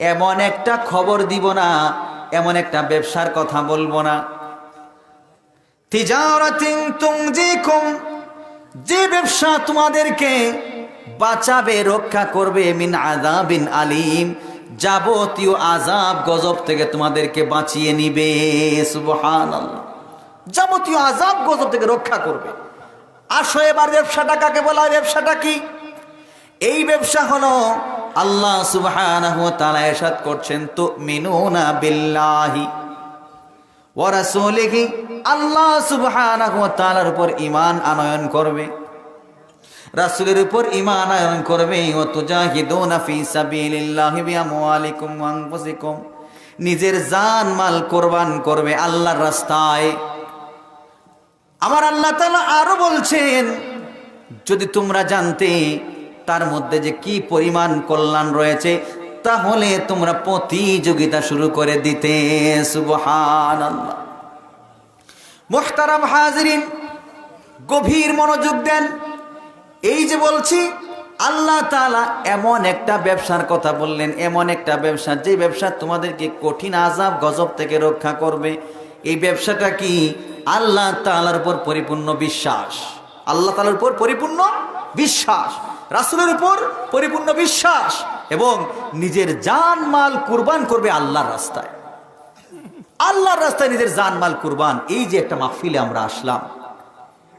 এমন একটা খবর দিব না, এমন একটা ব্যবসার কথা বলব না। যে ব্যবসা তোমাদেরকে বাঁচাবে, রক্ষা করবে, মিন আযাবিন আলিম, যাবতীয় আজাব গজব থেকে তোমাদেরকে বাঁচিয়ে নিবে যাবতীয় আজাব গজব থেকে রক্ষা করবে। আসো এবার ব্যবসাটা কাকে বলা ব্যবসাটা কি? এই ব্যবসা হলো আল্লাহ সুবহানাহু ওয়া তাআলা ইরশাদ করছেন, তুমিনুনা বিল্লাহি ওয়া রাসূলিহি। আল্লাহ সুবহানাহু ওয়া তাআলার উপর ঈমান আনয়ন করবে, রাসূলের উপর ঈমান আনয়ন করবে। ও তুজাহিদুনা ফি সাবিলিল্লাহি বিআমওয়ালিকুম ওয়া আনফুসিকুম। নিজের জান মাল কোরবান করবে আল্লাহর রাস্তায়। আমার আল্লাহ তাআলা আরও বলছেন, যদি তোমরা জানতে তার মধ্যে যে কি পরিমাণ কল্যাণ রয়েছে, তাহলে তোমরা প্রতিযোগিতা শুরু করে দিতে। সুবহান হাজরিন, গভীর মনোযোগ দেন। এই যে বলছি, আল্লাহ তালা এমন একটা ব্যবসার কথা বললেন, এমন একটা ব্যবসা, যে ব্যবসা তোমাদেরকে কঠিন আজাব গজব থেকে রক্ষা করবে। এই ব্যবসাটা কি? আল্লাহ তালার উপর পরিপূর্ণ বিশ্বাস। আল্লাহ তালার উপর পরিপূর্ণ বিশ্বাস। রাসূলের উপর পরিপূর্ণ বিশ্বাস এবং নিজের জান মাল কুরবান করবে আল্লাহর রাস্তায়। আল্লাহর রাস্তায় নিজের জান মাল কুরবান, এই যে একটা মাহফিলে আমরা আসলাম,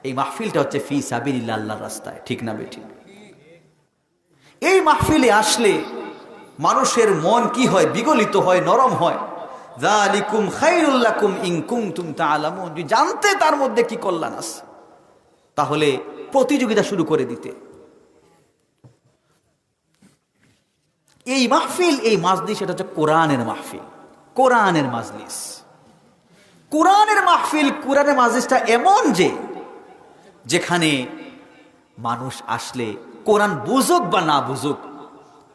এই মাহফিলটা হচ্ছে ফি সাবিল্লা আল্লাহর রাস্তায়, ঠিক না বেঠিক? এই মাহফিলে আসলে মানুষের মন কি হয়? বিগলিত হয়, নরম হয়। যালিকুম খাইরুল্লাকুম ইন কুনতুম তাআলামুন। যদি জানতে তার মধ্যে কি কল্যাণ আছে, তাহলে প্রতিযোগিতা শুরু করে দিতে। এই মাহফিল এই মাজলিস এটা হচ্ছে কোরআনের মাহফিল কোরআনের মাজলিস কোরআনের মাহফিল কোরআনের মাজলিসটা এমন যে যেখানে মানুষ আসলে কোরআন বুঝুক বা না বুঝুক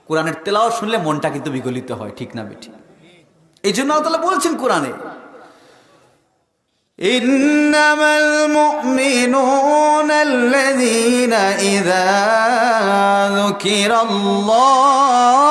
কোরআনের তেলাও শুনলে মনটা কিন্তু বিগলিত হয় ঠিক না বেঠি এই জন্য আল্লাহ তাআলা বলছেন কোরআনে إنما المؤمنون الذين إذا ذكر الله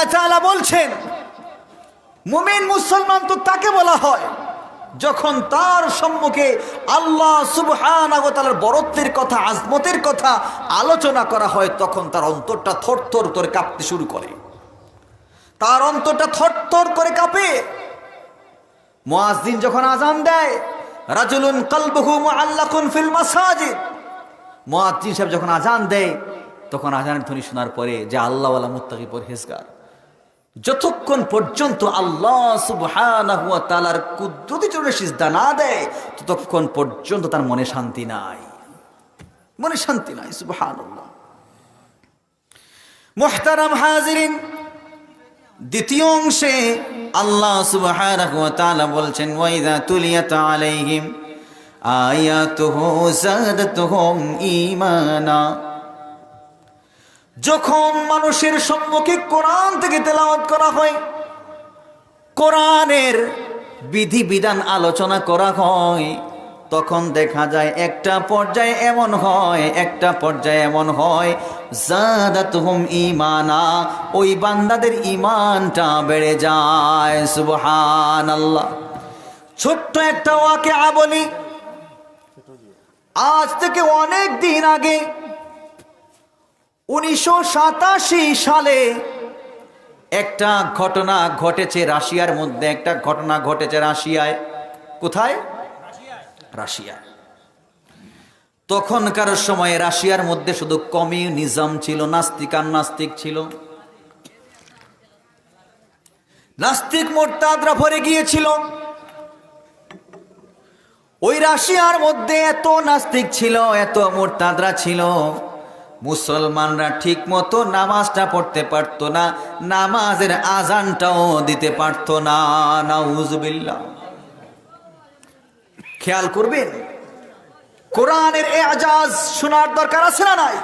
আল্লাহ তাআলা বলছেন, মুমিন মুসলমান তো তাকে বলা হয়, যখন তার সম্মুখে আল্লাহ তাআলার বরত্বের কথা, আজমতের কথা আলোচনা করা হয়, তখন তার অন্তরটা থরথর করে কাঁপতে শুরু করে। তার অন্তরটা থরথর করে কাঁপে। মুয়াজ্জিন যখন আজান দেয়, রাজুলুন কলবুহু মুআল্লাকুন ফিল মাসাজিদ, মুয়াজ্জিন সাহেব যখন আজান দেয়, তখন আজানের ধ্বনি শোনার পরে যে আল্লাহওয়ালা মুত্তাকি পরহেজগার। যতক্ষণ পর্যন্ত আল্লাহ তাআলার কুদরতি চরণে সিজদা না দেয়, ততক্ষণ পর্যন্ত তার মনে শান্তি নাই। মনে শান্তি নাই, সুবহানাল্লাহ। মুহতারাম হাজিরিন, দ্বিতীয় অংশে আল্লাহ তাআলা বলছেন ওয়াইদা তুলিয়াত আলাইহিম আয়াতুহু যাদাতুহুম ঈমানা। যখন মানুষের সম্মুখে কোরআন থেকে তেলাওয়াত করা হয়, কোরআনের বিধি বিধান আলোচনা করা হয়, তখন দেখা যায় একটা পর্যায়ে এমন হয়, একটা পর্যায়ে এমন হয়, জাদাতুহুম ঈমানা ওই বান্দাদের ইমানটা বেড়ে যায় সুবহান আল্লাহ ছোট্ট একটা ওয়াকে বলি, আজ থেকে অনেক দিন আগে উনিশশো সাতাশি সালে একটা ঘটনা ঘটেছে রাশিয়ার মধ্যে, একটা ঘটনা ঘটেছে রাশিয়ায়। কোথায়? রাশিয়া তখনকার সময়ে রাশিয়ার মধ্যে শুধু কমিউনিজম ছিল নাস্তিক আর নাস্তিক ছিল। নাস্তিক মোরতাদরা ভরে গিয়েছিল। ওই রাশিয়ার মধ্যে এত নাস্তিক ছিল, এত মোরতাদরা ছিল। মুসলমানরা ঠিক মতো নামাজটা পড়তে পারতো না, নামাজের আজানটাও দিতে পারতো না, নাউজুবিল্লাহ। খেয়াল করবেন? কোরআনের এজাজ শোনার দরকার আছে না নাই?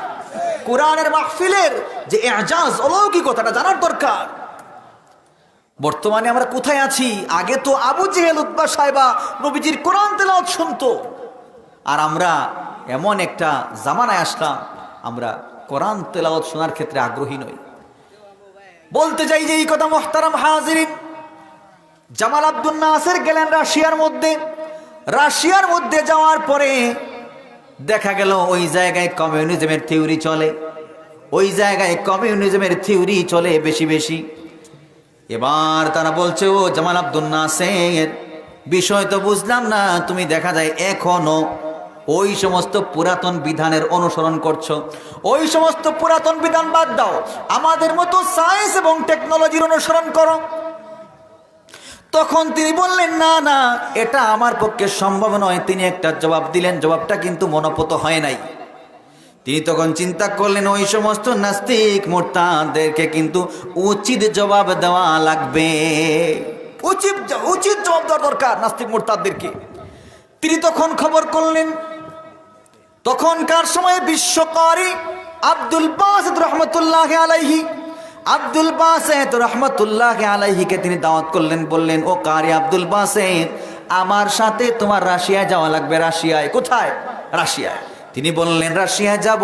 কোরআনের মাহফিলের যে এজাজ, অলৌকিকতাটা জানার দরকার। বর্তমানে আমরা কোথায় আছি? আগে তো আবু জেহেল উদ্বা সাহেবা নবীজির কোরআন তেলাওয়াত শুনতো। আর আমরা এমন একটা জামানায় আসলাম আমরা কোরআন তেলাওয়াত শোনার ক্ষেত্রে আগ্রহী নই। বলতে চাই যে এই কথা মোহতারাম হাজিরিন, জামাল আব্দুল নাসের গেলেন রাশিয়ার মধ্যে। রাশিয়ার মধ্যে যাওয়ার পরে দেখা গেল ওই জায়গায় কমিউনিজমের থিওরি চলে। ওই জায়গায় কমিউনিজমের থিওরি চলে বেশি বেশি। এবার তারা বলছে, ও জামাল আব্দুল নাসের, বিষয় তো বুঝলাম না, তুমি দেখা যায় এখনও ওই সমস্ত পুরাতন বিধানের অনুসরণ করছ। ওই সমস্ত পুরাতন বিধান বাদ দাও। আমাদের মতো সায়েন্স এবং টেকনোলজির অনুসরণ করো। তখন তিনি বললেন, না না, এটা আমার পক্ষে সম্ভব নয়। তিনি একটা জবাব দিলেন, জবাবটা কিন্তু মনোপত হয় নাই। তিনি তখন চিন্তা করলেন, ওই সমস্ত নাস্তিক মোর্তাদেরকে কিন্তু উচিত জবাব দেওয়া লাগবে। উচিত উচিত জবাব দেওয়া দরকার নাস্তিক মোর্তাদেরকে। তিনি তখন খবর করলেন তখনকার সময়ে বিশ্বকারী আব্দুল বাসিদ রহমতুল্লাহ আলাইহি, আব্দুল বাসেদ রহমতুল্লাহ আলাইহিকে তিনি দাওয়াত করলেন, বললেন, ও কারি আব্দুল বাসেদ, আমার সাথে তোমার রাশিয়ায় যাওয়া লাগবে। রাশিয়ায় কোথায়? রাশিয়ায়। তিনি বললেন, রাশিয়ায় যাব।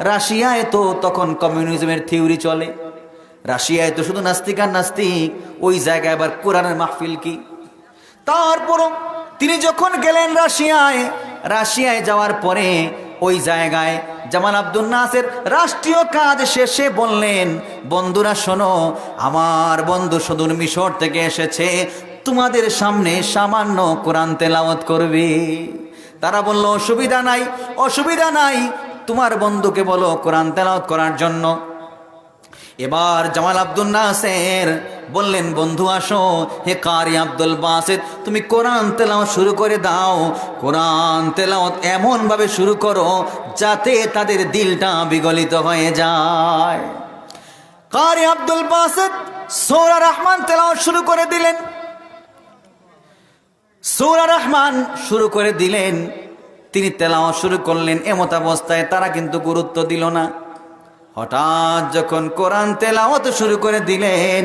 রাশিয়ায় তো তখন কমিউনিজমের থিওরি চলে। রাশিয়ায় তো শুধু নাস্তিক আর নাস্তিক, ওই জায়গায় আবার কোরআনের মাহফিল কি? তারপরও তিনি যখন গেলেন রাশিয়ায় রাশিয়ায় যাওয়ার পরে ওই জায়গায় জামাল আব্দুল নাসের রাষ্ট্রীয় কাজ শেষে বললেন, বন্ধুরা, শোনো, আমার বন্ধু সদুর মিশর থেকে এসেছে, তোমাদের সামনে সামান্য কোরআন তেলাওয়াত করবে। তারা বলল, অসুবিধা নাই অসুবিধা নাই, তোমার বন্ধুকে বলো কোরআন তেলাওয়াত করার জন্য। এবার জামাল আব্দুল নাসের বললেন, বন্ধু, আসো। হে কারি আব্দুল বাসেদ, তুমি কোরআন তেলাওয়াত শুরু করে দাও। কোরআন তেলাওয়াত এমনভাবে শুরু করো যাতে তাদের দিলটা বিগলিত হয়ে যায়। কারি আব্দুল বাসেদ সৌরা রহমান তেলাওয়াত শুরু করে দিলেন। সৌরা রহমান শুরু করে দিলেন। তিনি তেলাওয়াত শুরু করলেন। এমত অবস্থায় তারা কিন্তু গুরুত্ব দিল না। হঠাৎ যখন কোরআন তেলাওয়াত শুরু করে দিলেন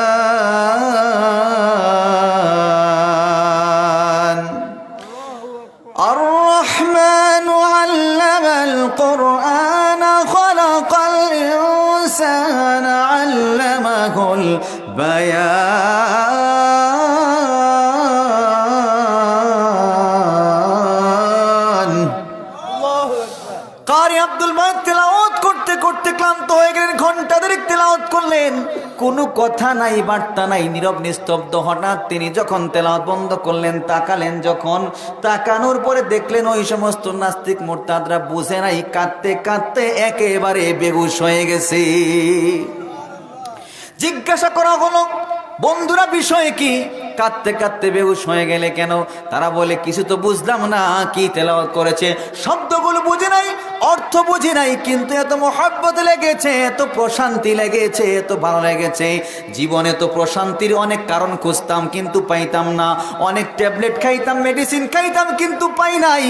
করলেন কোনো কথা নাই, বার্তা নাই। নীরব নিস্তব্ধ হঠাৎ তিনি যখন তেলাওয়াত বন্ধ করলেন, তাকালেন যখন, তাকানোর পরে দেখলেন ওই সমস্ত নাস্তিক মোরতাদরা বুঝে নাই, কাঁদতে কাঁদতে একেবারে বেগুস হয়ে গেছে। জিজ্ঞাসা করা হলো, বন্ধুরা, বিষয়ে কি? কাঁদতে কাঁদতে বেহুশ হয়ে গেলে কেন? তারা বলে, কিছু তো বুঝলাম না, কি তেলাওয়াত করেছে? শব্দগুলো বুঝে নাই, অর্থ বুঝি নাই, কিন্তু এত মহাব্বত লেগেছে, এত প্রশান্তি লেগেছে, এত ভালো লেগেছে। জীবনে তো প্রশান্তির অনেক কারণ খুঁজতাম, কিন্তু পাইতাম না। অনেক ট্যাবলেট খাইতাম, মেডিসিন খাইতাম, কিন্তু পাই নাই।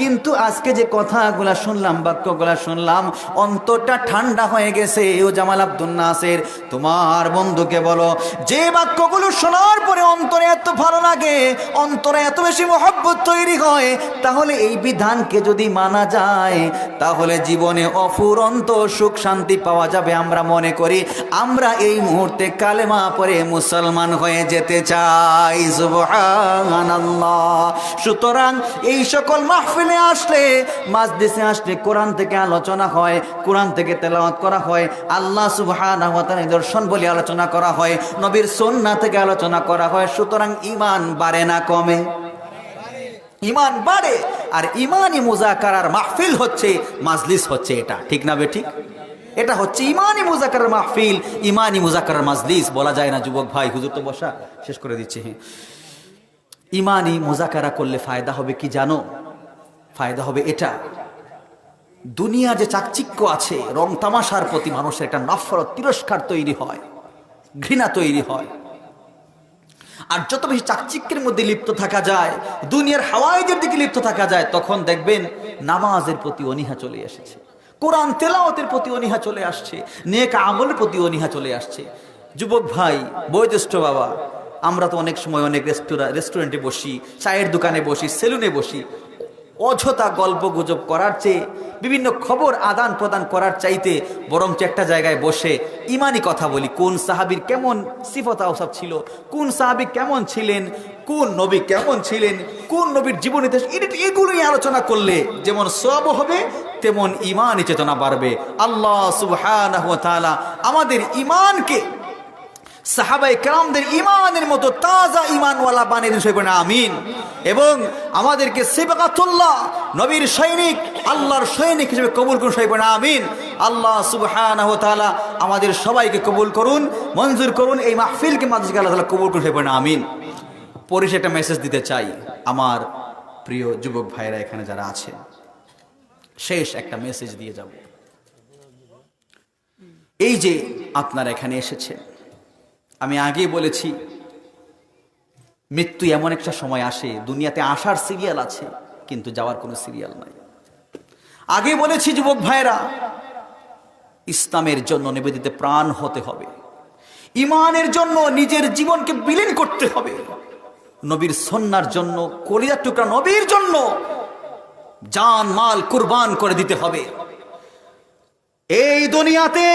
কিন্তু আজকে যে কথাগুলা শুনলাম, বাক্যগুলা শুনলাম, অন্তরটা ঠান্ডা হয়ে গেছে। ও জামাল আব্দুল নাসের, তোমার বন্ধুকে বলো, যে বাক্যগুলো শোনার পরে অন্তরে এত ভালো লাগে, অন্তরে এত বেশি মহব্বত তৈরি হয়, তাহলে এই বিধানকে যদি মানা যায়, তাহলে জীবনে অফুরন্ত সুখ শান্তি পাওয়া যাবে আমরা মনে করি। আমরা এই মুহূর্তে কালেমা পরে মুসলমান হয়ে যেতে চাই সুতরাং এই সকল মাহফিলে আসলে, মাজলিসে আসলে কোরআন থেকে আলোচনা হয়, কোরআন থেকে তেলাওয়াত করা হয়, আল্লাহ তাআলা নিদর্শন বলে আলোচনা করা হয়, নবীর সুন্নাহ থেকে আলোচনা করা হয় সুতরাং ইমান বাড়ে না কমে। ইমান বাড়ে, আর ইমানই মুজাকারার মাহফিল হচ্ছে, মাজলিস হচ্ছে এটা। ঠিক না বে ঠিক? এটা হচ্ছে ইমানি মুজাকারার মাহফিল, ইমানি মুজাকারার মাজলিস। বলা যায় না, যুবক ভাই, হুজুর তো বসা। শেষ করে দিচ্ছি হ্যাঁ। ইমানি মুজাকারা করলে ফায়দা হবে কি জানো? ফায়দা হবে এটা। দুনিয়া যে চাকচিক্য আছে, রং তামাশার প্রতি মানুষের একটা নফরত, তিরস্কার তৈরি হয়, ঘৃণা তৈরি হয়। আর যত বেশি চাকচিক্যের মধ্যে লিপ্ত থাকা যায়, দুনিয়ার হাওয়াইদের দিকে লিপ্ত থাকা যায়, তখন দেখবেন নামাজের প্রতি অনীহা চলে এসেছে। কোরআন তেলাওতের প্রতি অনীহা চলে আসছে, নেক আমলের প্রতি অনীহা চলে আসছে। যুবক ভাই, বয়োজ্যেষ্ঠ বাবা, আমরা তো অনেক সময় অনেক রেস্টুরা রেস্টুরেন্টে বসি, চায়ের দোকানে বসি, সেলুনে বসি। অযথা গল্প গুজব করার চেয়ে বিভিন্ন খবর আদান প্রদান করার চাইতে বরঞ্চ একটা জায়গায় বসে ইমানি কথা বলি, কোন সাহাবির কেমন সিফতা ওসব ছিল, কোন সাহাবি কেমন ছিলেন, কোন নবী কেমন ছিলেন, কোন নবীর জীবন ইতিহাস এটা- এগুলোই আলোচনা করলে যেমন সব হবে, তেমন ইমানি চেতনা বাড়বে। আল্লাহ সুবহানাহু ওয়া তাআলা আমাদের ইমানকে সাহাবাই কেরামদের ইমানের মতো তাজা ইমানওয়ালা বানিয়ে দিন সবাই আমিন। এবং আমাদেরকে সেবাকাতুল্লাহ, নবীর সৈনিক, আল্লাহর সৈনিক হিসেবে কবুল করুন বলেন, আমিন। আল্লাহ সুবহানাহু ওয়া আমাদের সবাইকে কবুল করুন, মঞ্জুর করুন, এই মাহফিলকে মাদ্রাসাকে আল্লাহ তাআলা কবুল করুন বলেন, আমিন। পরিশেষে একটা মেসেজ দিতে চাই, আমার প্রিয় যুবক ভাইরা এখানে যারা আছে শেষ একটা মেসেজ দিয়ে যাব। এই যে আপনারা এখানে এসেছেন আমি আগেই বলেছি, মৃত্যু এমন একটা সময় আসে, দুনিয়াতে আসার সিরিয়াল আছে, কিন্তু যাওয়ার কোনো সিরিয়াল নাই। আগে বলেছি, যুবক ভাইরা ইসলামের জন্য নিবেদিতে প্রাণ হতে হবে। ইমানের জন্য নিজের জীবনকে বিলীন করতে হবে। নবীর সন্ন্যার জন্য, কলিজার টুকরা নবীর জন্য জান, মাল, কুরবান করে দিতে হবে। এই দুনিয়াতে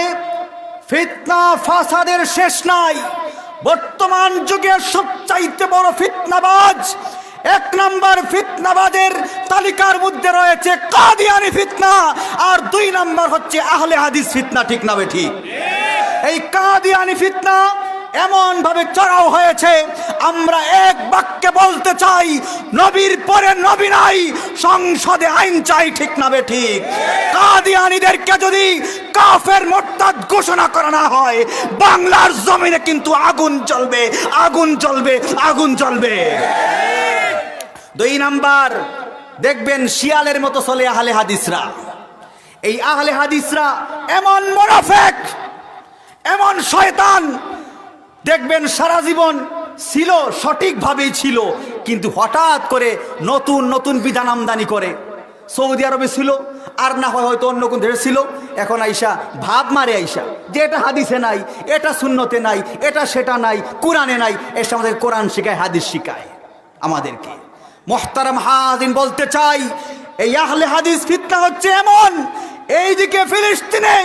ফিতনা ফাসাদের শেষ নাই। বর্তমান যুগে সবচাইতে বড় ফিতনাবাজ, এক নম্বর ফিতনাবাজের তালিকার মধ্যে রয়েছে কাদিয়ানি ফিতনা, আর দুই নম্বর হচ্ছে আহলে হাদিস ফিতনা, ঠিক না বে ঠিক? এই কাদিয়ানি ফিতনা এমন ভাবে চড়াও হয়েছে, আমরা এক বাক্যে বলতে চাই, নবীর পরে নবী নাই, সংসদে আইন চাই ঠিক না ঠিক। কাদিয়ানিদেরকে যদি কাফের মোরতাদ ঘোষণা করা না হয়, বাংলার জমিনে কিন্তু আগুন জ্বলবে আগুন জ্বলবে আগুন জ্বলবে। দুই নাম্বার, দেখবেন শিয়ালের মতো চলে আহলে হাদিসরা। এই আহলে হাদিসরা এমন মোনাফেক, এমন শয়তান দেখবেন সারা জীবন ছিল, সঠিকভাবেই ছিল, কিন্তু হঠাৎ করে নতুন নতুন বিধান আমদানি করে। সৌদি আরবে ছিল, আর না হয় হয়তো অন্য কোন দেশে ছিল। এখন আইসা ভাব মারে আইসা, যে এটা হাদিসে নাই, এটা শূন্যতে নাই, এটা সেটা নাই, কোরআনে নাই এসে আমাদের কোরআন শিখায়, হাদিস শিখায় আমাদেরকে। মোহতারাম হাদিন বলতে চাই, এই আহলে হাদিস ফিতনা হচ্ছে এমন এইদিকে ফিলিস্তিনে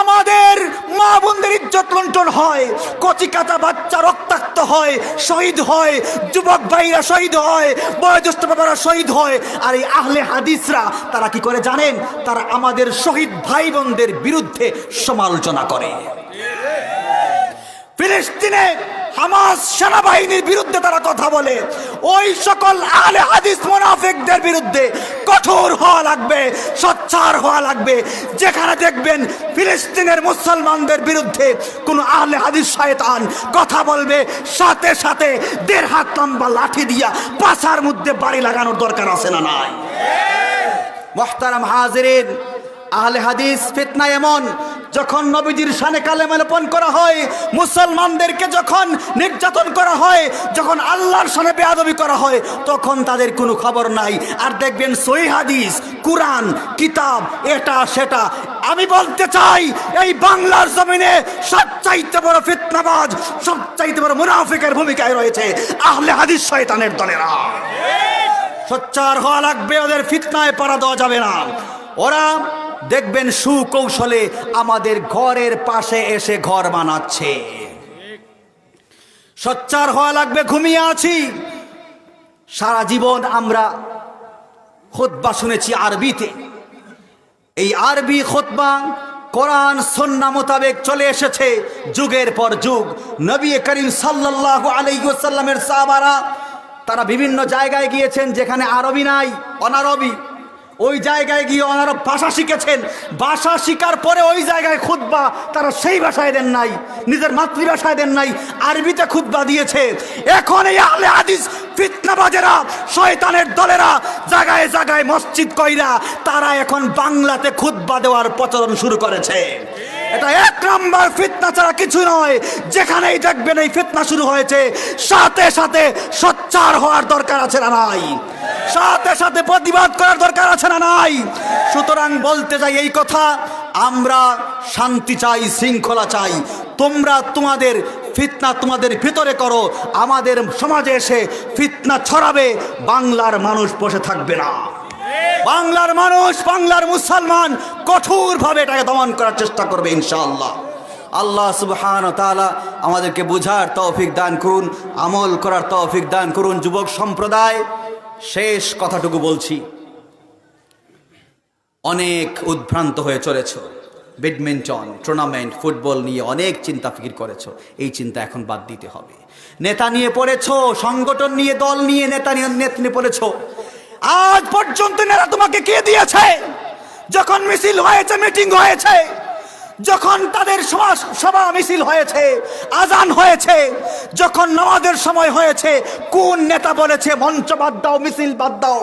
আমাদের মা বোনদের ইজ্জত লুণ্ঠন হয় কচি কাটা বাচ্চা রক্তাক্ত হয়, শহীদ হয়, যুবক ভাইরা শহীদ হয়, বয়োজ্যেষ্ঠ বাবারা শহীদ হয়। আর এই আহলে হাদিসরা তারা কি করে জানেন? তারা আমাদের শহীদ ভাই বোনদের বিরুদ্ধে সমালোচনা করে। ফিলিস্তিনে হামাস সেনাবাহিনীর বিরুদ্ধে তারা কথা বলে। ওই সকল আলে হাদিস মোনাফিকদের বিরুদ্ধে কঠোর হওয়া লাগবে, সচ্চার হওয়া লাগবে। যেখানে দেখবেন ফিলিস্তিনের মুসলমানদের বিরুদ্ধে কোনো আহলে হাদিস শয়তান কথা বলবে, সাথে সাথে দেড় হাত লম্বা লাঠি দিয়া পাশার মধ্যে বাড়ি লাগানোর দরকার আছে না নাই? মোহতারাম হাজিরিন, আহলে হাদিস ফিতনা এমন যখন নবীজির সানে কালেমা লেপন করা হয়, মুসলমানদেরকে যখন নির্যাতন করা হয়, যখন আল্লাহর সানে বেয়াদবি করা হয়, তখন তাদের কোনো খবর নাই। আর দেখবেন সই হাদিস, কুরআন, কিতাব, এটা, সেটা। আমি বলতে চাই, এই বাংলার জমিনে সবচাইতে বড় ফিতনাবাজ, সবচাইতে বড় মুনাফিকের ভূমিকায় রয়েছে আহলে হাদিস শয়তানের দলেরা। সোচ্চার হওয়া লাগবে, ওদের ফিতনায় পাড়া দেওয়া যাবে না। ওরা দেখবেন সুকৌশলে আমাদের ঘরের পাশে এসে ঘর বানাচ্ছে। সোচ্চার হওয়া লাগবে, ঘুমিয়ে আছি। সারা জীবন আমরা খোদবা শুনেছি আরবিতে। এই আরবি খোদবা কোরআন, সন্না মোতাবেক চলে এসেছে। যুগের পর যুগ নবী করিম সাল্লাল্লাহু আলাইহি ওয়াসাল্লামের সাহাবারা তারা বিভিন্ন জায়গায় গিয়েছেন যেখানে আরবি নাই, অনারবি। ওই জায়গায় গিয়ে ওনারা ভাষা শিখেছেন। ভাষা শিকার পরে ওই জায়গায় খুদ্া তারা সেই ভাষায় দেন নাই, নিজের মাতৃভাষায় দেন নাই, আরবিতে খুদ্া দিয়েছে। এখন এই আলে হাদিস ফিতনাবাজেরা, শয়তানের দলেরা, জায়গায় জায়গায় মসজিদ কইরা তারা এখন বাংলাতে খুদ্া দেওয়ার প্রচলন শুরু করেছে। এটা এক নম্বর ফিতনা ছাড়া কিছু নয়। যেখানেই দেখবেন এই ফিতনা শুরু হয়েছে, সাথে সাথে সোচ্চার হওয়ার দরকার আছে না নাই? সাথে সাথে প্রতিবাদ করার দরকার আছে না নাই? সুতরাং বলতে চাই এই কথা, আমরা শান্তি চাই, শৃঙ্খলা চাই। তোমরা তোমাদের ফিতনা তোমাদের ভিতরে করো, আমাদের সমাজে এসে ফিতনা ছড়াবে, বাংলার মানুষ বসে থাকবে না। বাংলার মানুষ, বাংলার মুসলমান কঠোরভাবে এটাকে দমন করার চেষ্টা করবে, ইনশাআল্লাহ। আল্লাহ সুবহান তাআলা আমাদেরকে বুঝার তৌফিক দান করুন, আমল করার তৌফিক দান করুন, যুবক সম্প্রদায়, শেষ কথাটুকু বলছি। অনেক উদ্ভ্রান্ত হয়ে চলেছ। ব্যাডমিন্টন, টুর্নামেন্ট, ফুটবল নিয়ে অনেক চিন্তা ফিকির করেছ। এই চিন্তা এখন বাদ দিতে হবে। নেতা নিয়ে পড়েছ, সংগঠন নিয়ে, দল নিয়ে নেতা নিয়ে নেত নিয়ে পড়েছ। আজ পর্যন্ত নেতা তোমাকে কে দিয়েছে? যখন মিছিল হয়েছে মিটিং হয়েছে যখন তাদের সভা সভা মিছিল হয়েছে, আজান হয়েছে, যখন নামাজের সময় হয়েছে, কোন নেতা বলেছে, মঞ্চ বাদ দাও, মিছিল বাদ দাও,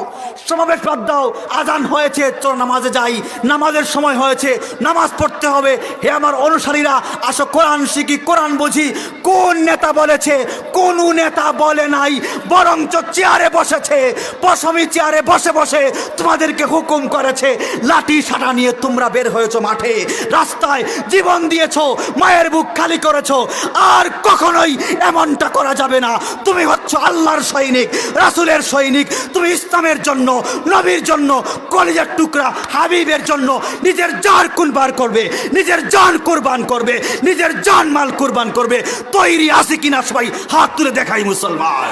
সমাবেশ বাদ দাও, আজান হয়েছে, চলো নামাজে যাই, নামাজের সময় হয়েছে, নামাজ পড়তে হবে। হে আমার অনুসারীরা, আসো, কোরআন শিখি, কোরআন বুঝি, কোন নেতা বলেছে, কোন নেতা বলে নাই, বরঞ্চ চেয়ারে বসেছে পশমি চেয়ারে বসে বসে তোমাদেরকে হুকুম করেছে, লাঠি সাটা নিয়ে তোমরা বের হয়েছো মাঠে, রাস্তায় জীবন দিয়েছ, মায়ের বুক খালি করেছ। আর কখনোই এমনটা করা যাবে না। তুমি হচ্ছ আল্লাহর সৈনিক, রাসুলের সৈনিক। তুমি ইসলামের জন্য, নবীর জন্য, কলেজের টুকরা হাবিবের জন্য নিজের জান কুরবান করবে, নিজের জান কুরবান করবে, নিজের জান মাল কুরবান করবে। তৈরি আছে কিনা সবাই হাত তুলে দেখাই মুসলমান।